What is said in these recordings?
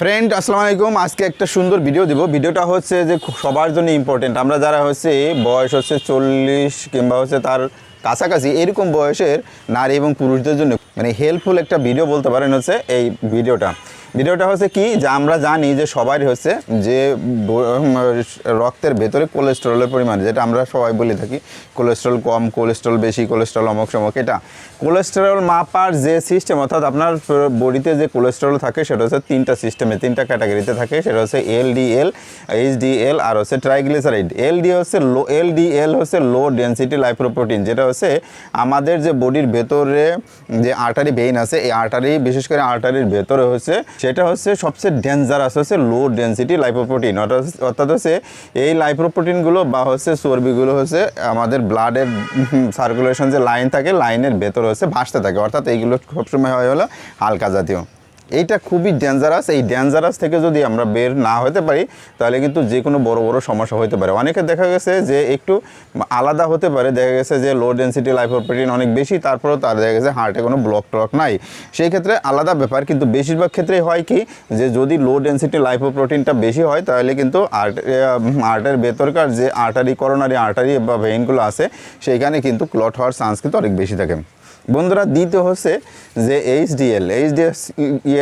Friend আসসালামু আলাইকুম। আজকে একটা সুন্দর ভিডিও দেবো। ভিডিওটা হচ্ছে যে সবার জন্য ইম্পর্টেন্ট আমরা যারা হচ্ছে বয়স হচ্ছে চল্লিশ কিংবা হচ্ছে তার কাছাকাছি, এরকম বয়সের নারী এবং পুরুষদের জন্য মানে হেল্পফুল একটা ভিডিও বলতে পারেন হচ্ছে এই ভিডিওটা ভিডিওটা হচ্ছে কি, যে আমরা জানি যে সবারই হচ্ছে যে রক্তের ভেতরে কোলেস্টেরলের পরিমাণ, যেটা আমরা সবাই বলে থাকি কোলেস্টেরল কম কোলেস্টেরল বেশি কোলেস্টেরল অমক সমক, এটা। কোলেস্টেরল মাপার যে সিস্টেম অর্থাৎ আপনার বডিতে যে কোলেস্টেরল থাকে, সেটা হচ্ছে তিনটা সিস্টেমে তিনটা ক্যাটাগরিতে থাকে, সেটা হচ্ছে এলডিএল এইচডিএল আর হচ্ছে ট্রাইগ্লিসারাইড এলডি হচ্ছে লো এলডিএল হচ্ছে লো ডেন্সিটি লাইপ্রোপ্রোটিন যেটা হচ্ছে আমাদের যে বডির ভেতরে যে আর্টারি ভেইন আছে, এই আর্টারি বিশেষ করে আর্টারির ভেতরে হচ্ছে সেটা হচ্ছে সবচেয়ে ডেঞ্জারাস হচ্ছে লো ডেন্সিটি লাইপোপ্রোটিন অর্থাৎ হচ্ছে এই লাইপোপ্রোটিনগুলো বা হচ্ছে চর্বিগুলো হচ্ছে আমাদের ব্লাডের সার্কুলেশন যে লাইন থাকে লাইনের ভেতর হচ্ছে ভাসতে থাকে। অর্থাৎ এইগুলো সবসময় হয় হলো হালকা জাতীয়। এইটা খুবই ডেঞ্জারাস এই ডেঞ্জারাস থেকে যদি আমরা বের না হতে পারি, তাহলে কিন্তু যে কোনো বড় বড় সমস্যা হতে পারে। অনেকে দেখা গেছে যে একটু আলাদা হতে পারে। দেখা গেছে যে লো ডেন্সিটি লাইফোপ্রোটিন অনেক বেশি, তারপরেও তার দেখা গেছে হার্টে কোনো ব্লক ট্লক নাই। সেই ক্ষেত্রে আলাদা ব্যাপার, কিন্তু বেশিরভাগ ক্ষেত্রেই হয় কি যে যদি লো ডেন্সিটি লাইফোপ্রোটিনটা বেশি হয়, তাহলে কিন্তু আর্ট আর্টের ভেতরকার যে আর্টারি করোনারি আর্টারি বা ভেইনগুলো আছে, সেইখানে কিন্তু ক্লট হওয়ার চান্স কিন্তু অনেক বেশি থাকে। বন্ধুরা, দ্বিতীয় হচ্ছে যে এইচডিএল এইচডিএল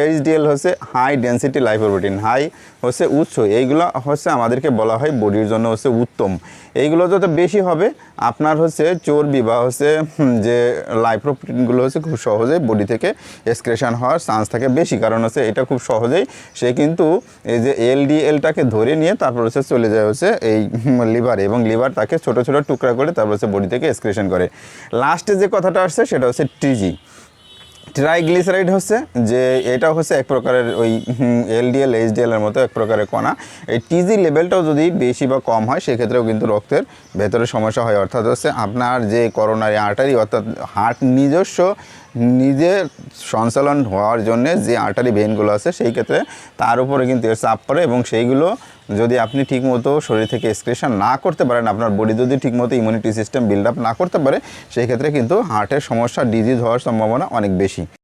এইচডিএল হচ্ছে হাই ডেন্সিটি লাইফোপ্রোটিন হাই হচ্ছে উচ্চ। এইগুলো হচ্ছে আমাদেরকে বলা হয় বডির জন্য হচ্ছে উত্তম। এইগুলো যত বেশি হবে, আপনার হচ্ছে চর্বি বা হচ্ছে যে লাইফোপ্রোটিনগুলো হচ্ছে খুব সহজেই বডি থেকে এক্সক্রেশন হওয়ার চান্স থাকে বেশি। কারণ হচ্ছে এটা খুব সহজেই সে কিন্তু এই যে এলডিএলটাকে ধরে নিয়ে তারপর হচ্ছে চলে যায় হচ্ছে এই লিভারে এবং লিভার তাকে ছোট ছোট টুকরা করে তারপর হচ্ছে বডি থেকে এক্সক্রেশন করে। লাস্টে যে কথাটা আসছে, সেটা হচ্ছে টিজি ট্রাইগ্লিসারাইড হচ্ছে যে এটা হচ্ছে এক প্রকারের ওই এলডিএল এইচডিএল এর মতো এক প্রকারের কণা। এই টিজি লেভেলটাও যদি বেশি বা কম হয়, সেক্ষেত্রেও কিন্তু রক্তের ভেতরে সমস্যা হয়। অর্থাৎ হচ্ছে আপনার যে করোনারি আর্টারি অর্থাৎ হার্ট নিজস্ব, নিজে সঞ্চালন হওয়ার জন্য যে আর্টারি ভেনগুলো আছে, সেই ক্ষেত্রে তার উপরে কিন্তু এর চাপ পড়ে এবং সেইগুলো যদি আপনি ঠিকমতো শরীর থেকে এক্সক্রেশন না করতে পারেন, আপনার বডি যদি ঠিকমতো ইমিউনিটি সিস্টেম বিল্ড আপ না করতে পারে, সেই ক্ষেত্রে কিন্তু হার্টের সমস্যা ডিজিজ হওয়ার সম্ভাবনা অনেক বেশি।